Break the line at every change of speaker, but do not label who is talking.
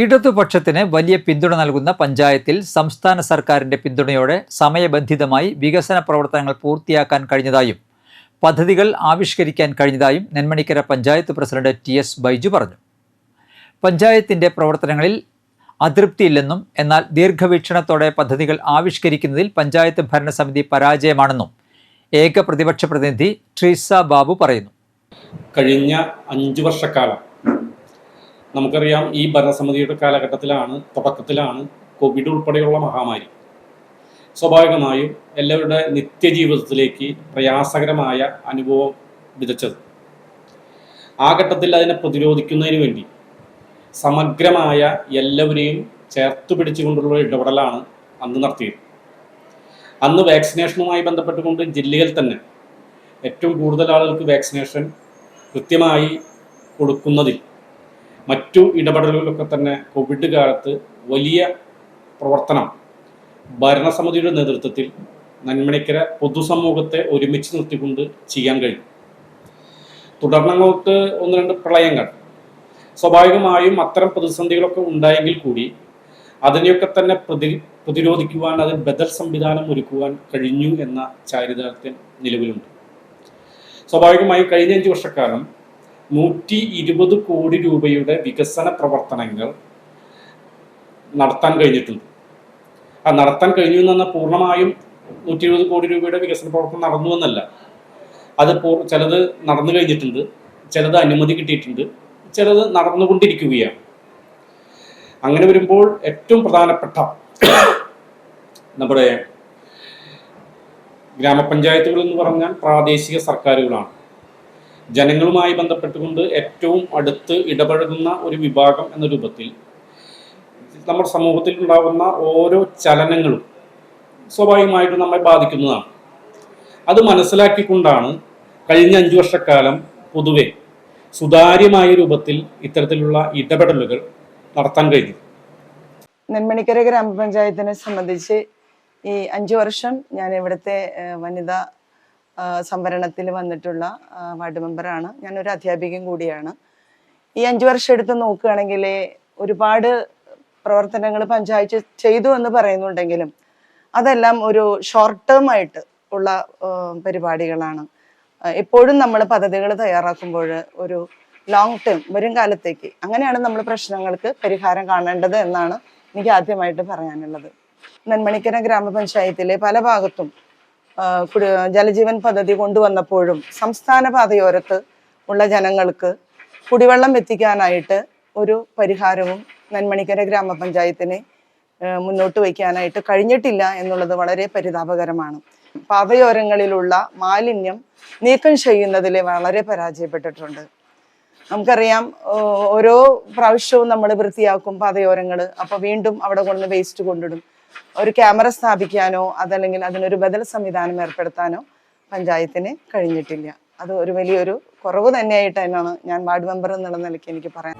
ഇടതുപക്ഷത്തിന് വലിയ പിന്തുണ നൽകുന്ന പഞ്ചായത്തിൽ സംസ്ഥാന സർക്കാരിന്റെ പിന്തുണയോടെ സമയബന്ധിതമായി വികസന പ്രവർത്തനങ്ങൾ പൂർത്തിയാക്കാൻ കഴിഞ്ഞതായും പദ്ധതികൾ ആവിഷ്കരിക്കാൻ കഴിഞ്ഞതായും Nenmanikkara panchayat president T S Baiju പറഞ്ഞു. പഞ്ചായത്തിന്റെ പ്രവർത്തനങ്ങളിൽ അതൃപ്തിയില്ലെന്നും എന്നാൽ ദീർഘവീക്ഷണത്തോടെ പദ്ധതികൾ ആവിഷ്കരിക്കുന്നതിൽ പഞ്ചായത്ത് ഭരണസമിതി പരാജയമാണെന്നും ഏക പ്രതിപക്ഷ പ്രതിനിധി ട്രീസ ബാബു പറയുന്നു.
കഴിഞ്ഞ അഞ്ചു വർഷക്കാലം നമുക്കറിയാം ഈ ഭരണസമിതിയുടെ കാലഘട്ടത്തിലാണ് തുടക്കത്തിലാണ് കോവിഡ് ഉൾപ്പെടെയുള്ള മഹാമാരി. സ്വാഭാവികമായും എല്ലാവരുടെ നിത്യജീവിതത്തിലേക്ക് പ്രയാസകരമായ അനുഭവം വിതച്ചത്. ആ ഘട്ടത്തിൽ അതിനെ പ്രതിരോധിക്കുന്നതിന് വേണ്ടി സമഗ്രമായ എല്ലാവരെയും ചേർത്ത് പിടിച്ചുകൊണ്ടുള്ള ഇടപെടലാണ് അന്ന് നടത്തിയത്. അന്ന് വാക്സിനേഷനുമായി ബന്ധപ്പെട്ടുകൊണ്ട് ജില്ലയിൽ തന്നെ ഏറ്റവും കൂടുതൽ ആളുകൾക്ക് വാക്സിനേഷൻ കൃത്യമായി കൊടുക്കുന്നതിൽ മറ്റു ഇടപെടലുകളിലൊക്കെ തന്നെ കോവിഡ് കാലത്ത് വലിയ പ്രവർത്തനം ഭരണസമിതിയുടെ നേതൃത്വത്തിൽ നന്മണിക്കര പൊതുസമൂഹത്തെ ഒരുമിച്ച് നിർത്തിക്കൊണ്ട് ചെയ്യാൻ കഴിയും തുടർന്നങ്ങോട്ട് ഒന്ന് രണ്ട് പ്രളയങ്ങൾ. സ്വാഭാവികമായും അത്തരം പ്രതിസന്ധികളൊക്കെ ഉണ്ടായെങ്കിൽ കൂടി അതിനെയൊക്കെ തന്നെ പ്രതി പ്രതിരോധിക്കുവാൻ അതിന് ബദൽ സംവിധാനം ഒരുക്കുവാൻ കഴിഞ്ഞു എന്ന ചാരിതാർത്ഥ്യം നിലവിലുണ്ട്. സ്വാഭാവികമായും കഴിഞ്ഞ അഞ്ച് വർഷക്കാലം നൂറ്റി ഇരുപത് കോടി രൂപയുടെ വികസന പ്രവർത്തനങ്ങൾ നടത്താൻ കഴിഞ്ഞിട്ടുണ്ട്. ആ നടത്താൻ കഴിഞ്ഞു എന്ന് പറഞ്ഞാൽ പൂർണമായും നൂറ്റി ഇരുപത് കോടി രൂപയുടെ വികസന പ്രവർത്തനം നടന്നു എന്നല്ല. അത് ചിലത് നടന്നു കഴിഞ്ഞിട്ടുണ്ട് ചിലത് അനുമതി കിട്ടിയിട്ടുണ്ട് ചിലത് നടന്നുകൊണ്ടിരിക്കുകയാണ്. അങ്ങനെ വരുമ്പോൾ ഏറ്റവും പ്രധാനപ്പെട്ട നമ്മുടെ ഗ്രാമപഞ്ചായത്തുകൾ എന്ന് പറഞ്ഞാൽ പ്രാദേശിക സർക്കാരുകളാണ്. ജനങ്ങളുമായി ബന്ധപ്പെട്ടുകൊണ്ട് ഏറ്റവും അടുത്ത് ഇടപഴകുന്ന ഒരു വിഭാഗം എന്ന രൂപത്തിൽ നമ്മുടെ സമൂഹത്തിൽ ഉണ്ടാകുന്ന ഓരോ ചലനങ്ങളും സ്വാഭാവികമായിട്ടും നമ്മെ ബാധിക്കുന്നതാണ്. അത് മനസ്സിലാക്കിക്കൊണ്ടാണ് കഴിഞ്ഞ അഞ്ചു വർഷക്കാലം പൊതുവെ സുതാര്യമായ രൂപത്തിൽ ഇത്തരത്തിലുള്ള ഇടപെടലുകൾ നടത്താൻ കഴിഞ്ഞു
നെന്മണിക്കര ഗ്രാമപഞ്ചായത്തിനെ സംബന്ധിച്ച് ഈ അഞ്ചു വർഷം ഞാൻ ഇവിടുത്തെ വനിതാ സംവരണത്തിൽ വന്നിട്ടുള്ള വാർഡ് മെമ്പറാണ്. ഞാനൊരു അധ്യാപികയും കൂടിയാണ്. ഈ അഞ്ചു വർഷം എടുത്ത് നോക്കുകയാണെങ്കിൽ ഒരുപാട് പ്രവർത്തനങ്ങൾ പഞ്ചായത്ത് ചെയ്തു എന്ന് പറയുന്നുണ്ടെങ്കിലും അതെല്ലാം ഒരു ഷോർട്ട് ടേം ആയിട്ട് ഉള്ള പരിപാടികളാണ്. എപ്പോഴും നമ്മൾ പദ്ധതികൾ തയ്യാറാക്കുമ്പോൾ ഒരു ലോങ് ടേം വരും കാലത്തേക്ക് അങ്ങനെയാണ് നമ്മൾ പ്രശ്നങ്ങൾക്ക് പരിഹാരം കാണേണ്ടത് എന്നാണ് എനിക്ക് ആദ്യമായിട്ട് പറയാനുള്ളത്. നന്മണിക്കര ഗ്രാമപഞ്ചായത്തിലെ പല ഭാഗത്തും ജലജീവൻ പദ്ധതി കൊണ്ടുവന്നപ്പോഴും സംസ്ഥാന പാതയോരത്ത് ഉള്ള ജനങ്ങൾക്ക് കുടിവെള്ളം എത്തിക്കാനായിട്ട് ഒരു പരിഹാരവും നന്മണിക്കര ഗ്രാമപഞ്ചായത്തിനെ മുന്നോട്ട് വയ്ക്കാനായിട്ട് കഴിഞ്ഞിട്ടില്ല എന്നുള്ളത് വളരെ പരിതാപകരമാണ്. പാതയോരങ്ങളിലുള്ള മാലിന്യം നീക്കം ചെയ്യുന്നതിൽ വളരെ പരാജയപ്പെട്ടിട്ടുണ്ട്. നമുക്കറിയാം ഓരോ പ്രാവശ്യവും നമ്മൾ വൃത്തിയാക്കും പാതയോരങ്ങൾ അപ്പോൾ വീണ്ടും അവിടെ കൊണ്ട് വേസ്റ്റ് കൊണ്ടിടും. ഒരു ക്യാമറ സ്ഥാപിക്കാനോ അതല്ലെങ്കിൽ അതിനൊരു ബദൽ സംവിധാനം ഏർപ്പെടുത്താനോ പഞ്ചായത്തിന് കഴിഞ്ഞിട്ടില്ല. അത് ഒരു വലിയൊരു കുറവ് തന്നെയായിട്ട് തന്നെയാണ് ഞാൻ വാർഡ് മെമ്പർ എന്നുള്ള നിലയ്ക്ക് എനിക്ക് പറയാൻ